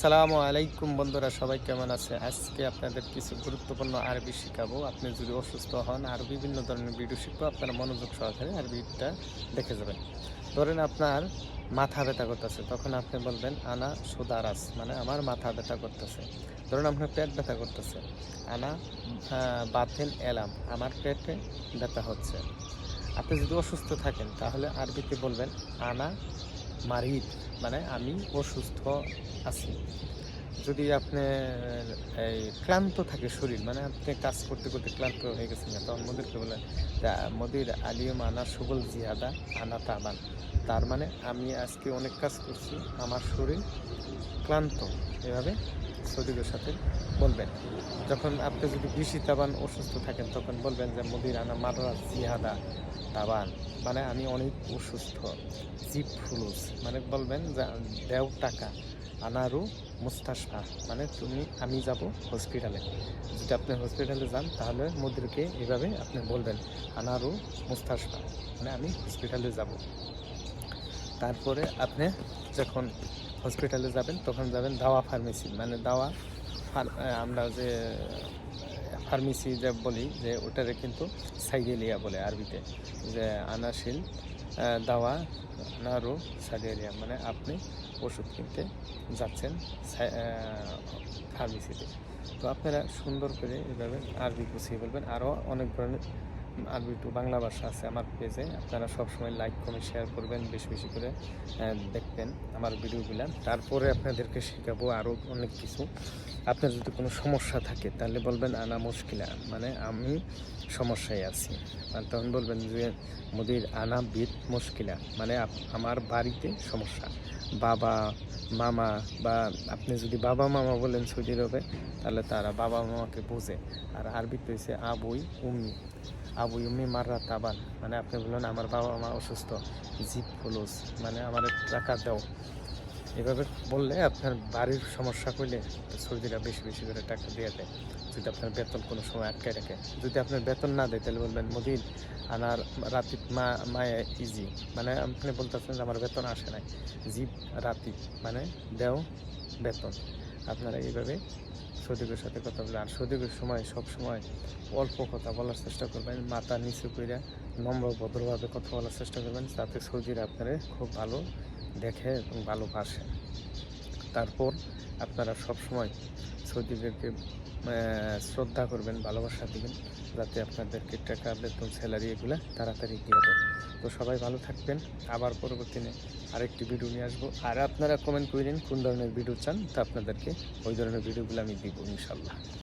আসসালামু আলাইকুম বন্ধুরা, সবাই কেমন আছে? আজকে আপনাদের কিছু গুরুত্বপূর্ণ আরবি শেখাবো। আপনি যদি অসুস্থ হন, আর বিভিন্ন ধরনের ভিডিও শিখব, আপনারা মনোযোগ সহকারে আরবিটা দেখে যাবেন। ধরেন আপনার মাথা ব্যথা করতেছে, তখন আপনি বলবেন, আনা সুদারাস মানে আমার মাথা ব্যথা করতেছে। ধরুন আপনার পেট ব্যথা করতেছে। আনা বাথেন এলাম, আমার পেটে ব্যথা হচ্ছে। আপনি যদি অসুস্থ থাকেন, তাহলে আরবিতে বলবেন, আনা মারিদ মানে আমি অসুস্থ আছি। যদি আপনি এই ক্লান্ত থাকে শরীর মানে আপনি কাজ করতে করতে ক্লান্ত হয়ে গেছেন তখন মোদিরকে বলেন যে মোদির আলিয়ম আনা সুবল জিহাদা আনা তাবান। তার মানে আমি আজকে অনেক কাজ করছি, আমার শরীর ক্লান্ত। এভাবে শরীরের সাথে বলবেন। যখন আপনি যদি বেশি তাবান অসুস্থ থাকেন, তখন বলবেন যে, মোদির আনা মাররা জিহাদা তাবান। মানে আমি অনেক অসুস্থ, জিপ ফুলুস। মানে বলবেন যে, দেও টাকা। আনারু মুস্তাশফা। মানে তুমি, আমি যাব হসপিটালে। যদি আপনি হসপিটালে যান, তাহলে মোদিরকে এভাবে আপনি বলবেন, আনারু মুস্তাশফা। মানে আমি হসপিটালে যাব। তারপরে আপনি যখন হসপিটালে যাবেন, তখন যাবেন দাওয়া ফার্মেসি। মানে দাওয়া আমরা যে, ফার্মেসি যে বলি, যে ওটারে কিন্তু সাইডেলিয়া বলে আরবিতে। যে আনাশিল দাওয়া নারু সাজেরিয়া মানে আপনি ওষুধ কিনতে যাচ্ছেন ফার্মেসিতে তো আপনারা সুন্দর করে এভাবে আরবি গুছিয়ে বলবেন। আরও অনেক ধরনের আরবি টু বাংলা ভাষা আছে আমার পেজে। আপনারা সবসময় লাইক কমেন্ট শেয়ার করবেন, বেশি বেশি করে দেখবেন আমার ভিডিওগুলো। তারপরে আপনাদেরকে শেখাবো আরও অনেক কিছু। আপনার যদি কোনো সমস্যা থাকে, তাহলে বলবেন, আনা মুশকিলা মানে আমি সমস্যায় আছি। তখন বলবেন যে, মোদির আনা বিদ মুশকিলা মানে আমার বাড়িতে সমস্যা। বাবা, মামা বা আপনি যদি বাবা, মামা বলেন সৌদি আরবে, তাহলে তারা বাবা, মামাকে বোঝে। আর আরবিতে হয়েছে আবুই, উম্মি। আবুই উম্মি মাররা তাবান। মানে আপনি বললেন, আমার বাবা মা অসুস্থ জিপ ফুলুস মানে আমার টাকা দাও। এভাবে বললে আপনার বাড়ির সমস্যা করলে সৌদিরা বেশি বেশি করে টাকা দিয়ে দেয়। যদি আপনার বেতন কোনো সময় আটকে রাখে। যদি আপনার বেতন না দেয়, তাহলে বলবেন মোদিন আনার রাতি মা, মায়ে ইজি মানে আপনি বলতেছেন যে, আমার বেতন আসে নাই। জিপ রাতি মানে দেও বেতন। আপনারা এইভাবে সৌদিকের সাথে কথা বলে আর সৌদিকের সময়, সব সময় অল্প কথা বলার চেষ্টা করবেন, মাথা নিচু করে নম্র ভদ্রভাবে কথা বলার চেষ্টা করবেন, যাতে সৌদিরা আপনারা খুব ভালো দেখে এবং ভালোবাসে তারপর আপনারা সব সময় সৌদিদেরকে শ্রদ্ধা করবেন, ভালোবাসা দিবেন, যাতে আপনাদেরকে টাকা, বেতন স্যালারি এগুলো তাড়াতাড়ি দিয়ে দেবেন তো সবাই ভালো থাকবেন। আবার পরবর্তীতে আরেকটি ভিডিও নিয়ে আসব। আর আপনারা কমেন্ট করেন কোন ধরনের ভিডিও চান, তা আপনাদেরকে ওই ধরনের ভিডিওগুলো আমি দিব, ইনশাল্লাহ।